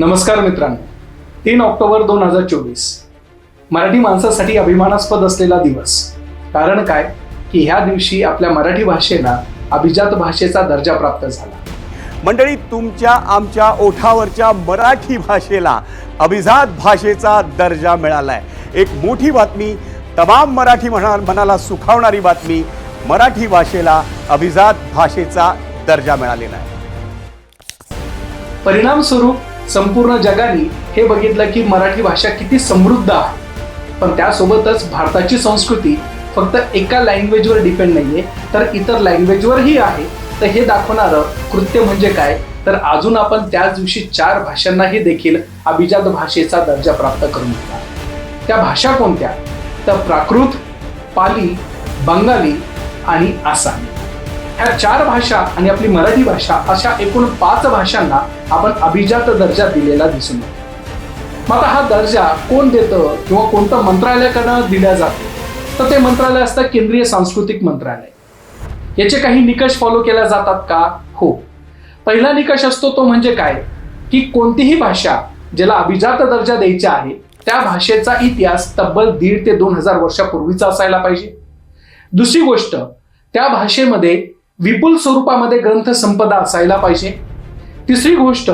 नमस्कार मित्रांनो. तीन ऑक्टोबर दोन हजार चोवीस. मराठी माणसासाठी अभिमानास्पद असलेला दिवस. कारण काय? की ह्या दिवशी आपल्या मराठी भाषेला अभिजात भाषेचा दर्जा प्राप्त झाला. मंडळी तुमच्या आमच्या ओठावरच्या मराठी भाषेला अभिजात भाषेचा दर्जा मिळालाय. एक मोठी बातमी तमाम मराठी मना मनाला सुखावणारी बातमी मराठी भाषेला अभिजात भाषेचा दर्जा मिळालेला आहे. परिणामस्वरूप संपूर्ण जगाने हे बघितलं की मराठी भाषा किती समृद्ध आहे. पण त्यासोबतच भारताची संस्कृती फक्त एका लँग्वेजवर डिपेंड नाहीये तर इतर लँग्वेजवरही आहे. तर हे दाखवणारं कृत्य म्हणजे काय? तर अजून आपण त्याच दिवशी चार भाषांनाही देखील अभिजात भाषेचा दर्जा प्राप्त करून घेतला त्या भाषा कोणत्या? तर प्राकृत पाली बंगाली आणि आसामी. ह्या चार भाषा आणि आपली मराठी भाषा अशा एकूण पाच भाषांना आपण अभिजात दर्जा दिलेला दिसून येतो. मग आता हा दर्जा कोण देतं किंवा कोणतं मंत्रालयाकडनं दिला जातो? तर ते मंत्रालय असतं केंद्रीय सांस्कृतिक मंत्रालय. याचे काही निकष फॉलो केल्या जातात का? हो. पहिला निकष असतो तो म्हणजे काय? की कोणतीही भाषा ज्याला अभिजात दर्जा द्यायचा आहे त्या भाषेचा इतिहास तब्बल दीड ते दोन हजार वर्षापूर्वीचा असायला पाहिजे. दुसरी गोष्ट त्या भाषेमध्ये विपुल स्वरूपामध्ये ग्रंथ संपदा असायला पाहिजे. तिसरी गोष्ट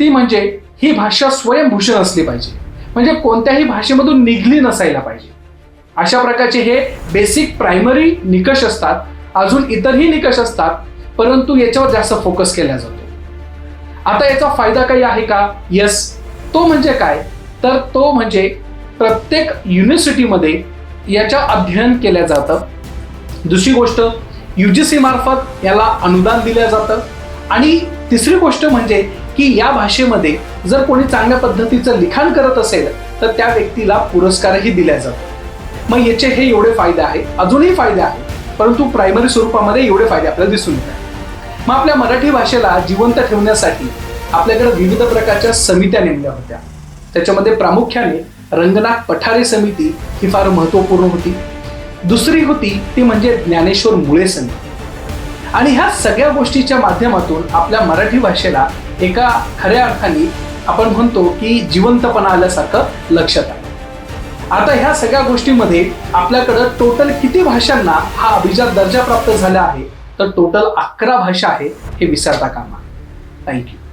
ती म्हणजे ही भाषा स्वयंभूषण असली पाहिजे. म्हणजे कोणत्याही भाषेमधून निघली नसायला पाहिजे. अशा प्रकारचे हे बेसिक प्रायमरी निकष असतात. अजून इतरही निकष असतात परंतु याच्यावर जास्त फोकस केला जातो. आता याचा फायदा काही आहे का? यस तो म्हणजे काय? तर तो म्हणजे प्रत्येक युनिव्हर्सिटीमध्ये याच्या अध्ययन केल्या जातं. दुसरी गोष्ट यू जी मार्फत याला अनुदान दिलं जातं. आणि तिसरी गोष्ट म्हणजे की या भाषेमध्ये जर कोणी चांगल्या पद्धतीचं लिखाण करत असेल तर त्या व्यक्तीला पुरस्कारही दिला जातो मग याचे हे एवढे फायदे आहे अजूनही फायदे आहे परंतु प्रायमरी स्वरूपामध्ये एवढे फायदे आपल्याला दिसून येतात. मग आपल्या मराठी भाषेला जिवंत ठेवण्यासाठी आपल्याकडे विविध प्रकारच्या समित्या नेमल्या होत्या. त्याच्यामध्ये प्रामुख्याने रंगनाथ पठारे समिती ही फार महत्त्वपूर्ण होती. दुसरी होती ती म्हणजे ज्ञानेश्वर मुळे समिती आणि ह्या सगळ्या गोष्टीच्या माध्यमातून आपल्या मराठी भाषेला एका खऱ्या अर्थाने आपण म्हणतो की जिवंतपणा आल्यासारखं लक्षात आलं. आता ह्या सगळ्या गोष्टीमध्ये आपल्याकडं टोटल किती भाषांना हा अभिजात दर्जा प्राप्त झाला आहे? तर टोटल अकरा भाषा आहे हे विसरता कामा. थँक्यू